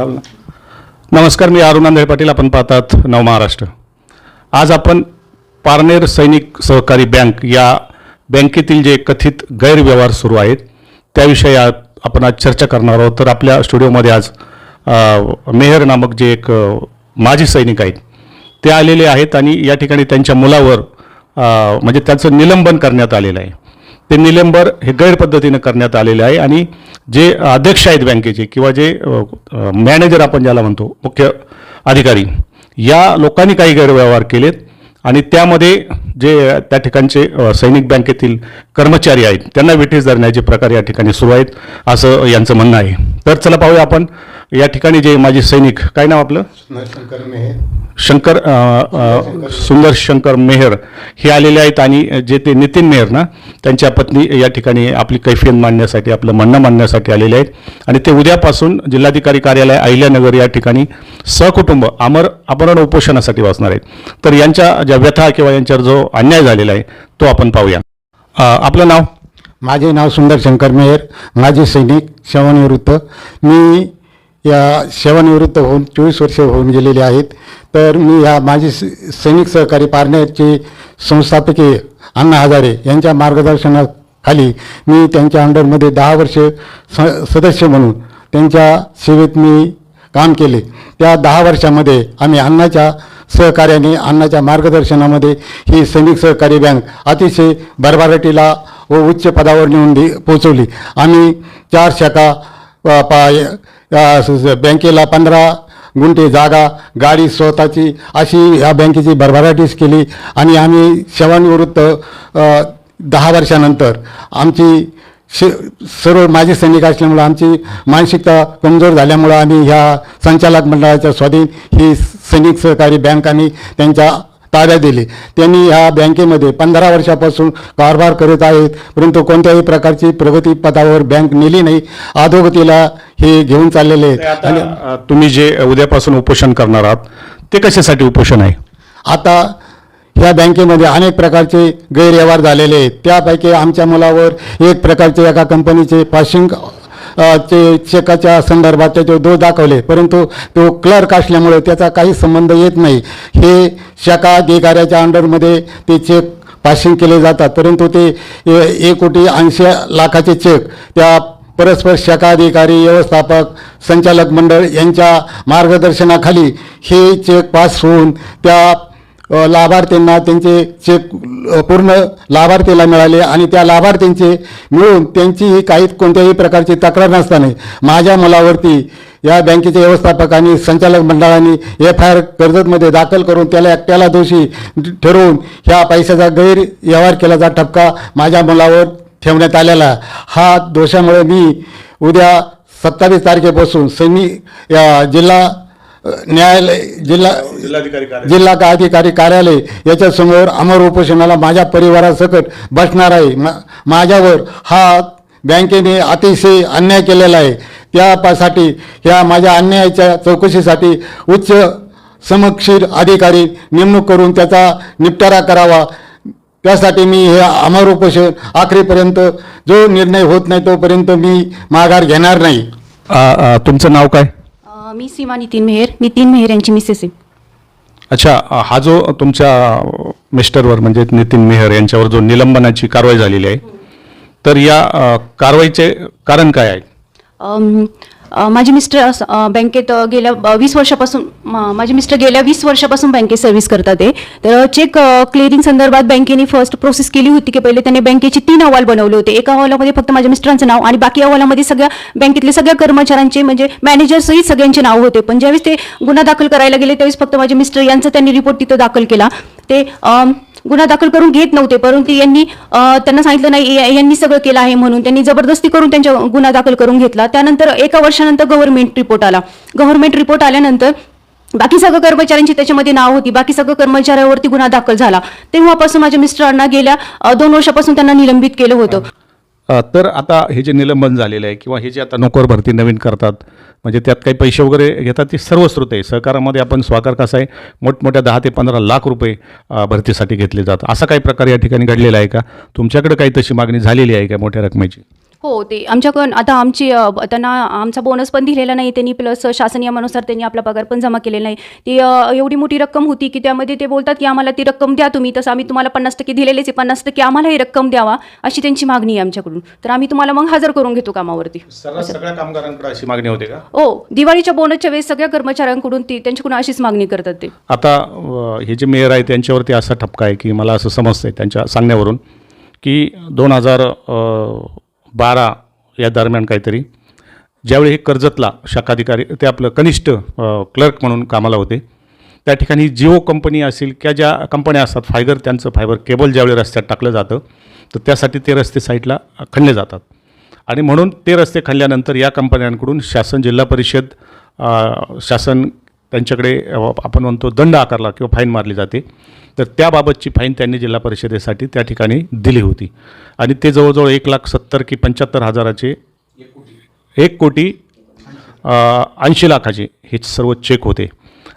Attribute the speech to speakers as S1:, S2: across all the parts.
S1: चाल ना नमस्कार मी अरुण आंधळे पाटील. आपण पाहतात नव महाराष्ट्र. आज आपण पारनेर सैनिक सहकारी बँक या बँकेतील जे कथित गैरव्यवहार सुरू आहेत त्याविषयी आपण आज चर्चा करणार आहोत. तर आपल्या स्टुडिओमध्ये आज मेहर नामक जे एक माजी सैनिक आहेत ते आलेले आहेत आणि या ठिकाणी त्यांच्या मुलावर म्हणजे त्यांचं निलंबन करण्यात आलेलं आहे. ते निलंबर हे गैरपद्धतीनं करण्यात आलेले आहे आणि जे अध्यक्ष आहेत बँकेचे किंवा जे मॅनेजर आपण ज्याला म्हणतो मुख्य अधिकारी या लोकांनी काही गैरव्यवहार केलेत आणि त्यामध्ये जे त्या ठिकाणचे सैनिक बँकेतील कर्मचारी आहेत त्यांना वेठीस धरण्याचे प्रकार या ठिकाणी सुरू आहेत असं यांचं म्हणणं आहे. तर चला पाहूया आपण या ठिकाणी जे माजी सैनिक काय नाव आपलं?
S2: शंकर मेहर.
S1: शंकर सुंदर शंकर मेहर हे आलेले आहेत आणि जे ते नितीन मेहर ना त्यांच्या पत्नी या ठिकाणी आपली कैफियत मांडण्यासाठी आपलं म्हणणं मांडण्यासाठी आलेले आहेत. आणि ते उद्यापासून जिल्हाधिकारी कार्यालय अहिल्यानगर या ठिकाणी सहकुटुंब अमर अपहरण उपोषणासाठी बसणार आहेत. तर यांच्या ज्या व्यथा किंवा यांच्यावर जो अन्याय झालेला आहे तो आपण पाहूया. आपलं नाव?
S2: माझे नाव सुंदर शंकर मेहर माझे सैनिक सेवानिवृत्त. मी या सेवानिवृत्त होऊन चोवीस वर्ष होऊन गेलेले आहेत. तर मी या माझे स- सैनिक सहकारी पार्टनरचे संस्थापके अण्णा हजारे यांच्या मार्गदर्शनाखाली मी त्यांच्या अंडरमध्ये दहा वर्ष स सदस्य म्हणून त्यांच्या सेवेत मी काम केले. त्या दहा वर्षामध्ये आम्ही अण्णाच्या सहकार्याने अण्णाच्या मार्गदर्शनामध्ये ही सैनिक सहकारी बँक अतिशय भरभराटीला व उच्च पदावर नेऊन दे पोचवली आम्ही चार शाखा पा बँकेला पंधरा गुंठे जागा गाडी स्वतःची अशी ह्या बँकेची भरभराटीच केली आणि आम्ही सेवानिवृत्त दहा वर्षानंतर आमची श सर्व माजी सैनिक असल्यामुळं आमची मानसिकता कमजोर झाल्यामुळं आम्ही ह्या संचालक मंडळाच्या स्वाधीन ही सैनिक सहकारी बँक आम्ही त्यांच्या ताब्यात दिली. त्यांनी ह्या बँकेमध्ये पंधरा वर्षापासून कारभार करत आहेत परंतु कोणत्याही प्रकारची प्रगती पदावर बँक नेली नाही. अधोगतीला हे घेऊन चाललेले आहेत. आणि
S1: तुम्ही जे उद्यापासून उपोषण करणार आहात ते कशासाठी उपोषण आहे?
S2: आता ह्या बँकेमध्ये अनेक प्रकारचे गैरव्यवहार झालेले आहेत. त्यापैकी आमच्या मुलावर एक प्रकारचे एका कंपनीचे पाशिंग चे चेकाच्या संदर्भात त्याचे दोष दाखवले. परंतु तो क्लर्क असल्यामुळे त्याचा काही संबंध येत नाही. हे शाखा अधिकाऱ्याच्या अंडरमध्ये ते चेक पासिंग केले जातात. परंतु ते ए- एक कोटी ऐंशी लाखाचे चेक. त्या परस्पर शाखा अधिकारी व्यवस्थापक संचालक मंडळ यांच्या मार्गदर्शनाखाली हे चेक पास होऊन त्या लाभार्थ्यांना त्यांचे चेक पूर्ण लाभार्थीला मिळाले आणि त्या लाभार्थ्यांचे मिळून त्यांची काही कोणत्याही प्रकारची तक्रार नसताना माझ्या मुलावरती या बँकेच्या व्यवस्थापकांनी संचालक मंडळाने एफ आय आर कर्जतमध्ये दाखल करून त्याला एकट्याला दोषी ठरवून ह्या पैशाचा गैरव्यवहार केल्याचा ठपका माझ्या मुलावर ठेवण्यात आलेला. हा दोषामुळे मी उद्या सत्तावीस तारखेपासून सैनिक या जिल्हा न्यायालय जिल्हा
S1: जिल्हाधिकारी
S2: जिल्हा का अधिकारी कार्यालय याच्यासमोर अमर उपोषणाला माझ्या परिवारासकट बसणार आहे. मा- माझ्यावर हा बँकेने अतिशय अन्याय केलेला आहे. त्यासाठी ह्या माझ्या अन्यायाच्या चौकशीसाठी उच्च समक्षीर अधिकारी नेमणूक करून त्याचा निपटारा करावा. त्यासाठी मी हे अमर उपोषण आखरीपर्यंत जो निर्णय होत नाही तोपर्यंत मी माघार घेणार नाही.
S1: तुमचं नाव काय?
S3: मी सीमा नितीन मेहेर नितीन मेहेर यांची मिसेस आहे
S1: अच्छा हा जो तुमच्या मिस्टरवर म्हणजे नितीन मेहर यांच्यावर जो निलंबनाची कारवाई झालेली आहे तर या अ, कारवाईचे कारण काय आहे?
S3: अम, माझे मिस्टर बँकेत गेल्या वीस वर्षापासून माझे मिस्टर गेल्या वीस वर्षापासून बँकेत सर्व्हिस करतात ते. तर चेक क्लिअरिंग संदर्भात बँकेने फर्स्ट प्रोसेस केली होती की पहिले त्यांनी बँकेचे तीन अहवाल बनवले होते. एका अहवालामध्ये फक्त माझ्या मिस्टरांचं नाव आणि बाकी अहवालामध्ये सगळ्या बँकेतले सगळ्या कर्मचाऱ्यांचे म्हणजे मॅनेजर्सही सगळ्यांचे नाव होते. पण ज्यावेळेस ते गुन्हा दाखल करायला गेले त्यावेळेस फक्त माझे मिस्टर यांचा त्यांनी रिपोर्ट तिथं दाखल केला. ते गुन्हा दाखल करून घेत नव्हते परंतु यांनी त्यांना सांगितलं नाही यांनी सगळं केलं आहे म्हणून. त्यांनी जबरदस्ती करून त्यांच्या गुन्हा दाखल करून घेतला. त्यानंतर एका वर्षानंतर गव्हर्नमेंट रिपोर्ट आला. गव्हर्नमेंट रिपोर्ट आल्यानंतर बाकी सगळं कर्मचाऱ्यांची त्याच्यामध्ये नाव होती. बाकी सगळं कर्मचाऱ्यावरती गुन्हा दाखल झाला. तेव्हापासून माझ्या मिस्टरांना गेल्या दोन वर्षापासून त्यांना निलंबित केलं होतं.
S1: तर आता हे जे निलंबन झालेलं आहे किंवा हे जे आता नोकर भरती नवीन करतात म्हणजे त्यात काही पैसे वगैरे घेतात ते सर्व स्रोत आहे. सहकारामध्ये आपण स्वाकार कसा आहे? मोठमोठ्या दहा ते पंधरा लाख रुपये भरतीसाठी घेतले जातात. असा काही प्रकार या ठिकाणी घडलेला आहे का? तुमच्याकडे काही तशी मागणी झालेली आहे का मोठ्या रकमेची?
S3: हो ते आमच्याकडून आता आमची अ, ब- त्यांना आमचा बोनस पण दिलेला नाही त्यांनी प्लस शासन नियमानुसार त्यांनी आपला पगार पण जमा केलेला नाही. ती अ, एवढी मोठी रक्कम होती की त्यामध्ये ते बोलतात की आम्हाला ती रक्कम द्या तुम्ही तसं आम्ही तुम्हाला पन्नास टक्के दिलेलेच आहे पन्नास टक्के आम्हाला ही रक्कम द्यावा अशी त्यांची मागणी आहे आमच्याकडून. तर आम्ही तुम्हाला मग हजर करून घेतो कामावरती.
S1: सर्व सगळ्या कामगारांकडे अशी मागणी होते का?
S3: हो दिवाळीच्या बोनसच्या वेळेस सगळ्या कर्मचाऱ्यांकडून ती त्यांच्याकडून अशीच मागणी करतात ते.
S1: आता अ, हे जे मेयर आहे त्यांच्यावरती असा ठपका आहे की मला असं समजतंय त्यांच्या सांगण्यावरून की दोन हजार बारा या दरम्यान काहीतरी. ज्यावेळी हे कर्जतला शाखाधिकारी ते आपलं कनिष्ठ क्लर्क म्हणून कामाला होते. त्या ठिकाणी जिओ कंपनी असेल किंवा ज्या कंपन्या असतात फायबर त्यांचं फायबर केबल ज्यावेळी रस्त्यात टाकलं जातं तर त्यासाठी ते रस्ते साईडला खणले जातात. आणि म्हणून ते रस्ते खणल्यानंतर या कंपन्यांकडून शासन जिल्हा परिषद शासन त्यांच्याकडे आपण म्हणतो दंड आकारला किंवा फाईन मारली जाते. तर त्याबाबतची फाईन त्यांनी जिल्हा परिषदेसाठी त्या ठिकाणी दिली होती. आणि ते जवळजवळ एक लाख सत्तर की पंच्याहत्तर हजाराचे एक कोटी ऐंशी लाखाचे हे सर्व चेक होते.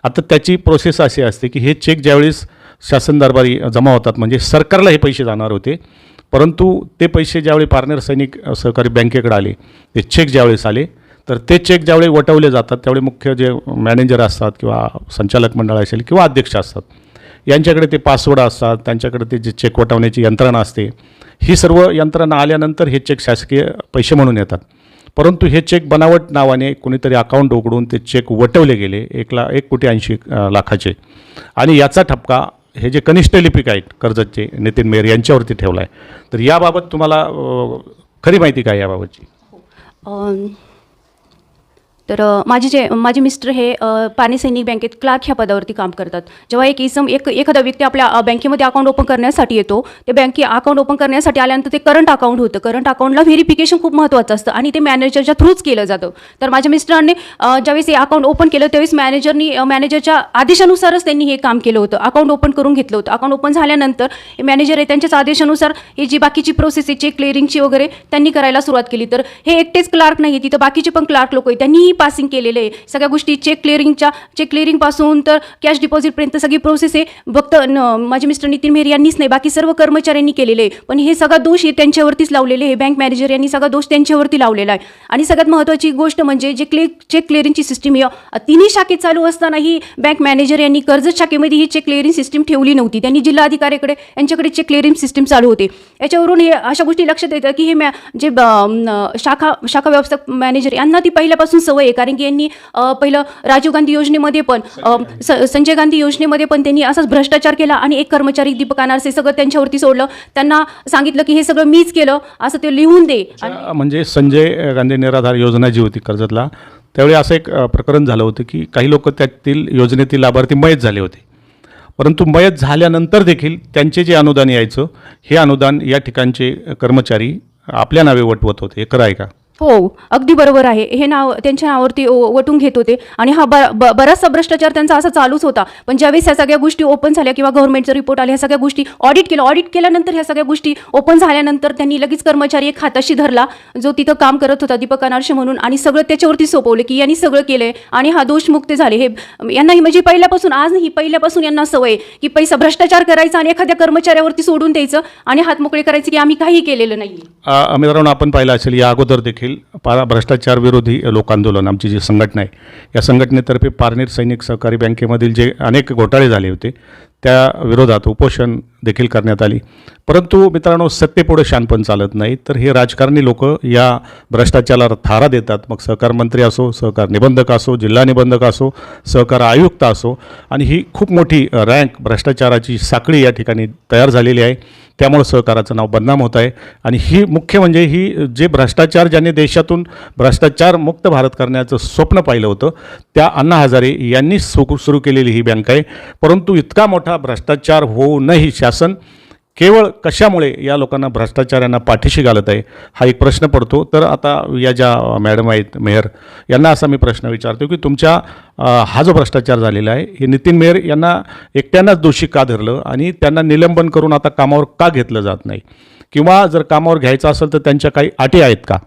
S1: आता त्याची प्रोसेस अशी असते की हे चेक ज्यावेळेस शासन दरबारी जमा होतात म्हणजे सरकारला हे पैसे जाणार होते परंतु ते पैसे ज्यावेळी पारनेर सैनिक सहकारी बँकेकडे आले ते चेक ज्यावेळेस आले तर ते चेक ज्यावेळी वटवले जातात त्यावेळी मुख्य जे मॅनेजर असतात किंवा संचालक मंडळ असेल किंवा अध्यक्ष असतात यांच्याकडे ते पासवर्ड असतात त्यांच्याकडे ते जे चेक वटवण्याची यंत्रणा असते ही सर्व यंत्रणा आल्यानंतर हे चेक शासकीय पैसे म्हणून येतात. परंतु हे चेक बनावट नावाने कोणीतरी अकाउंट उघडून ते चेक वटवले गेले एक ला एक कोटी ऐंशी लाखाचे. आणि याचा ठपका हे जे कनिष्ठ लिपिक आहेत कर्जतचे नितीन मेहर यांच्यावरती ठेवला आहे तर याबाबत तुम्हाला खरी माहिती काय याबाबतची?
S3: तर माझे जे माझे मिस्टर हे पाणी सैनिक बँकेत क्लार्क ह्या पदावरती काम करतात. जेव्हा एक इसम एक एखादा व्यक्ती आपल्या बँकेमध्ये अकाउंट ओपन करण्यासाठी येतो ते बँके अकाउंट ओपन करण्यासाठी आल्यानंतर ते करंट अकाउंट होतं. करंट अकाउंटला व्हेरिफिकेशन खूप महत्त्वाचं असतं आणि ते मॅनेजरच्या थ्रूच केलं जातं. तर माझ्या मिस्टरांनी ज्यावेळेस हे अकाउंट ओपन केलं त्यावेळेस मॅनेजरनी मॅनेजरच्या आदेशानुसारच त्यांनी हे काम केलं होतं. अकाउंट ओपन करून घेतलं होतं. अकाउंट ओपन झाल्यानंतर हे मॅनेजर आहे त्यांच्याच आदेशानुसार ही जी बाकीची प्रोसेस आहे चेक क्लिअरिंगची वगैरे त्यांनी करायला सुरुवात केली. तर हे एकटेच क्लार्क नाही तिथं बाकीचे पण क्लार्क लोक आहेत त्यांनीही पासिंग केलेलं आहे. सगळ्या गोष्टी चेक क्लिअरिंगच्या चेक क्लिअरिंगपासून तर कॅश डिपॉझिटपर्यंत सगळी प्रोसेस आहे. फक्त न माझे मिस्टर नितीन मेहर यांनीच नाही बाकी सर्व कर्मचाऱ्यांनी केलेले आहे. पण हे सगळा दोष हे त्यांच्यावरतीच लावलेले आहे. बँक मॅनेजर यांनी सगळा दोष त्यांच्यावरती लावलेला आहे. आणि सगळ्यात महत्त्वाची गोष्ट म्हणजे जे क्ले चेक क्लिअरिंगची सिस्टीम आहे तिन्ही शाखेत चालू असतानाही बँक मॅनेजर यांनी कर्जत शाखेमध्ये ही चेक क्लिअरिंग सिस्टीम ठेवली नव्हती. त्यांनी जिल्हाधिकाऱ्याकडे यांच्याकडे चेक क्लिअरिंग सिस्टीम चालू होते. याच्यावरून हे अशा गोष्टी लक्षात येतात की हे मॅ जे ब- शाखा शाखा व्यवस्थापक मॅनेजर यांना ती पहिल्यापासून सवय आहे. कारण की यांनी पहिलं राजीव गांधी योजनेमध्ये पण संजय गांधी. योजनेमध्ये पण त्यांनी असाच भ्रष्टाचार केला आणि एक कर्मचारी दीपक अनारसे सगळं त्यांच्यावरती सोडलं. त्यांना सांगितलं की हे सगळं मीच केलं असं ते लिहून दे.
S1: म्हणजे संजय गांधी निराधार योजना जी होती कर्जतला त्यावेळी असं एक प्रकरण झालं होतं की काही लोक त्यातील योजनेतील लाभार्थी मयत झाले होते. परंतु मयत झाल्यानंतर देखील त्यांचे जे अनुदान यायचं हे अनुदान या ठिकाणचे कर्मचारी आपल्या नावे वटवत होते. हे खरं आहे का?
S3: हो अगदी बरोबर आहे. हे नाव त्यांच्या नावावरती वटून घेत होते. आणि हा ब बराचसा भ्रष्टाचार त्यांचा असा चालूच होता. पण ज्यावेळेस ह्या सगळ्या गोष्टी ओपन झाल्या किंवा गव्हर्नमेंटचा रिपोर्ट आला ह्या सगळ्या गोष्टी ऑडिट केलं ऑडिट केल्यानंतर ह्या सगळ्या गोष्टी ओपन झाल्यानंतर त्यांनी लगेच कर्मचारी एक हाताशी धरला जो तिथं काम करत होता दीपक अनारशे म्हणून. आणि सगळं त्याच्यावरती सोपवले की यांनी सगळं केलंय आणि हा दोषमुक्त झाले. हे यांना ही म्हणजे पहिल्यापासून आज नाही पहिल्यापासून यांना सवय की पैसा भ्रष्टाचार करायचा आणि एखाद्या कर्मचाऱ्यावरती सोडून द्यायचं आणि हातमोकळे करायचे की आम्ही काही केलेलं नाही
S1: आपण पाहिलं असेल या अगोदर देखील पारा भ्रष्टाचार विरोधी लोक आंदोलन आमची जी संघटना आहे या संघटनेतर्फे पारनेर सैनिक सहकारी बँकेमधील जे अनेक घोटाळे झाले होते त्या विरोधात उपोषण देखील करण्यात आली. परंतु मित्रांनो सत्तेपुढे शानपण चालत नाही. तर हे राजकारणी लोक या भ्रष्टाचाराला थारा देतात. मग सहकार मंत्री असो सहकार निबंधक असो जिल्हा निबंधक असो सहकार आयुक्त असो आणि ही खूप मोठी रँक भ्रष्टाचाराची साखळी या ठिकाणी तयार झालेली आहे. त्यामुळे सहकाराचं नाव बदनाम होत आहे. आणि ही मुख्य म्हणजे ही जे भ्रष्टाचार ज्यांनी देशातून भ्रष्टाचार मुक्त भारत करण्याचं स्वप्न पाहिलं होतं त्या अण्णा हजारे यांनी सुरू सुरू केलेली ही बँक आहे. परंतु इतका मोठा भ्रष्टाचार होऊनही शासन केवळ कशामुळे या लोकांना भ्रष्टाचाऱ्यांना पाठीशी घालत आहे हा एक प्रश्न पडतो. तर आता या ज्या मॅडम आहेत मेयर यांना असा मी प्रश्न विचारतो की तुमच्या हा जो भ्रष्टाचार झालेला आहे हे नितीन मेयर यांना एकट्यांनाच दोषी का धरलं आणि त्यांना निलंबन करून आता कामावर का घेतलं जात नाही? किंवा जर कामावर घ्यायचं असेल तर त्यांच्या काही अटी आहेत का?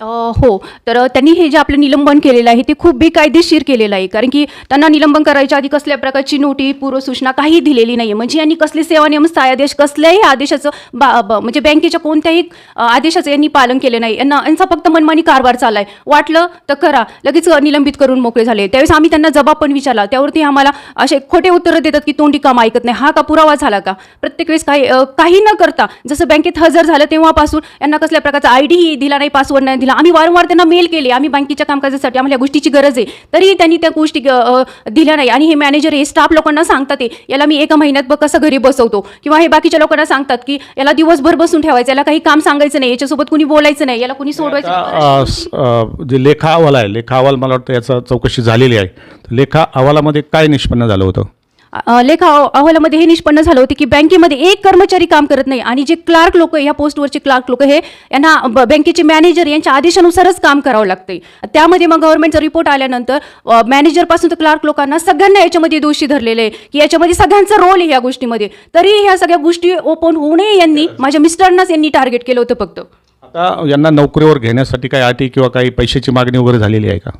S3: हो. तर त्यांनी हे जे आपलं निलंबन केलेलं आहे ते खूप बेकायदेशीर केलेलं आहे. कारण की त्यांना निलंबन करायच्या आधी कसल्या प्रकारची नोटी पूर्वसूचना काही दिलेली नाही म्हणजे यांनी कसले सेवा नियम आदेश कसल्याही आदेशाचं बा म्हणजे बँकेच्या कोणत्याही आदेशाचं यांनी पालन केलं नाही. यांना यांचा फक्त मनमानी कारभार चाललाय. वाटलं तर करा. लगेच निलंबित करून मोकळे झाले. त्यावेळेस आम्ही त्यांना जबाब पण विचारला. त्यावरती आम्हाला असे खोटे उत्तरं देतात की तोंडी काम ऐकत नाही. हा का पुरावा झाला का? प्रत्येक वेळेस काही काही न करता जसं बँकेत हजर झालं तेव्हापासून यांना कसल्या प्रकारचा आय दिला नाही पासवर्ड नाही दिला आम्ही वारंवार त्यांना मेल केले. आम्ही बँकेच्या कामकाजासाठी आम्हाला या गोष्टीची गरज आहे. तरी त्यांनी त्या गोष्टी दिल्या नाही. आणि हे मॅनेजर हे स्टाफ लोकांना सांगतात ते. याला मी एका महिन्यात बघ कसं घरी बसवतो. किंवा हे बाकीच्या लोकांना सांगतात की याला दिवसभर बसून ठेवायचं. याला काही काम सांगायचं नाही. याच्यासोबत कुणी बोलायचं नाही. याला कुणी सोडवायचं
S1: जे लेखा अहवाल आहे लेखा अहवाल मला वाटतं याचा चौकशी झालेली आहे. लेखा अहवालामध्ये काय निष्पन्न झालं होतं?
S3: लेखा अह- अहवालामध्ये हे निष्पन्न झालं होतं की बँकेमध्ये एक कर्मचारी काम करत नाही आणि जे क्लार्क लोक या पोस्टवरचे क्लार्क लोक हे यांना बँकेचे मॅनेजर यांच्या आदेशानुसारच काम करावं लागते त्यामध्ये मग गव्हर्नमेंटचा रिपोर्ट आल्यानंतर मॅनेजरपासून तर क्लार्क लोकांना सगळ्यांना याच्यामध्ये दोषी धरलेले आहे की याच्यामध्ये सगळ्यांचा रोल आहे या गोष्टीमध्ये. तरी ह्या सगळ्या गोष्टी ओपन होऊ नये यांनी माझ्या मिस्टरांनाच यांनी टार्गेट केलं होतं फक्त.
S1: आता यांना नोकरीवर घेण्यासाठी काही अटी किंवा काही पैशाची मागणी वगैरे झालेली आहे का?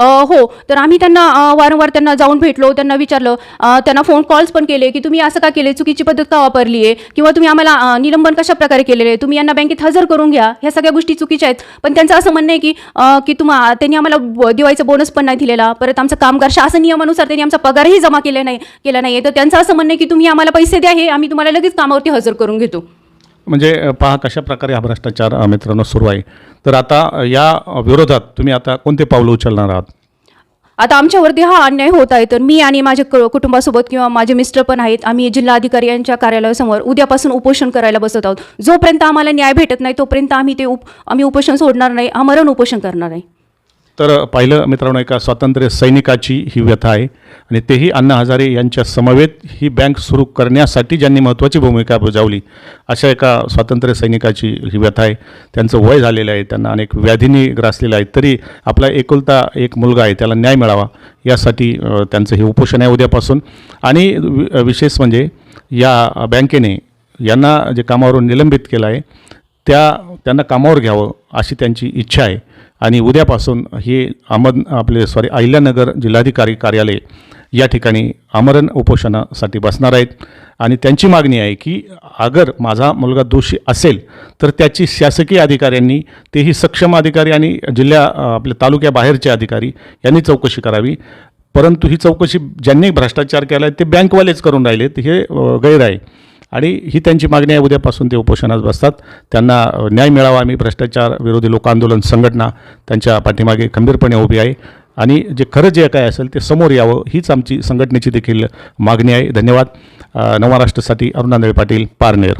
S3: हो तर आम्ही त्यांना वारंवार त्यांना जाऊन भेटलो त्यांना विचारलं. त्यांना फोन कॉल्स पण केले की तुम्ही असं का केले? चुकीची पद्धत का वापरली आहे? किंवा तुम्ही आम्हाला निलंबन कशा प्रकारे केलेले आहे? तुम्ही यांना बँकेत हजर करून घ्या. ह्या सगळ्या गोष्टी चुकीच्या आहेत. पण त्यांचं असं म्हणणं आहे की की तुम्हा त्यांनी आम्हाला ब- दिवाळीचा बोनस पण नाही दिलेला. परत आमचं कामगार शासन नियमानुसार त्यांनी आमचा पगारही जमा केला नाही केला नाही तर त्यांचं असं म्हणणं आहे की तुम्ही आम्हाला पैसे द्या हे आम्ही तुम्हाला लगेच कामावरती हजर करून घेतो.
S1: म्हणजे पहा कशा प्रकारे हा भ्रष्टाचार मित्रांनो सुरू आहे. तर आता या विरोधात तुम्ही आता कोणते पावलं उचलणार आहात?
S3: आता आमच्यावरती हा अन्याय होत आहे. तर मी आणि माझ्या क- कुटुंबासोबत किंवा माझे मिस्टर पण आहेत. आम्ही जिल्हाधिकारी यांच्या कार्यालयासमोर उद्यापासून उपोषण करायला बसत आहोत. जोपर्यंत आम्हाला न्याय भेटत नाही तोपर्यंत आम्ही ते उप आम्ही उपोषण सोडणार नाही. आमरण उपोषण करणार नाही.
S1: तर पाहिलं मित्रांनो एका स्वातंत्र्य सैनिकाची ही व्यथा आहे. आणि तेही अण्णा हजारे यांच्या समवेत ही बँक सुरू करण्यासाठी ज्यांनी महत्त्वाची भूमिका बजावली अशा एका स्वातंत्र्य सैनिकाची ही व्यथा आहे. त्यांचं वय झालेलं आहे त्यांना अनेक व्याधींनी ग्रासलेलं आहे. तरी आपला एकुलता एक मुलगा आहे त्याला न्याय मिळावा यासाठी त्यांचं हे उपोषण आहे उद्यापासून. आणि वि- विशेष म्हणजे या बँकेने यांना जे कामावरून निलंबित केलं आहे त्या त्यांना कामावर घ्यावं अशी त्यांची इच्छा आहे. आणि उद्यापासून हे अहमद आपले सॉरी अहिल्यानगर जिल्हाधिकारी कार्यालय या ठिकाणी आमरण उपोषणासाठी बसणार आहेत. आणि त्यांची मागणी आहे की अगर माझा मुलगा दोषी असेल तर त्याची शासकीय अधिकाऱ्यांनी तेही सक्षम अधिकारी आणि जिल्ह्या आपल्या तालुक्याबाहेरचे अधिकारी यांनी चौकशी करावी. परंतु ही चौकशी ज्यांनी भ्रष्टाचार केला आहे ते बँकवालेच करून राहिलेत हे गैर आहे. आणि ही त्यांची मागणी आहे. उद्यापासून ते उपोषणात बसतात. त्यांना न्याय मिळावा. आम्ही भ्रष्टाचार विरोधी लोक आंदोलन संघटना त्यांच्या पाठीमागे खंबीरपणे उभी आहे. आणि जे खरं जे काय असेल ते समोर यावं हीच आमची संघटनेची देखील मागणी आहे. धन्यवाद. अ, नवमहाराष्ट्रासाठी अरुणांदळे पाटील पारनेर.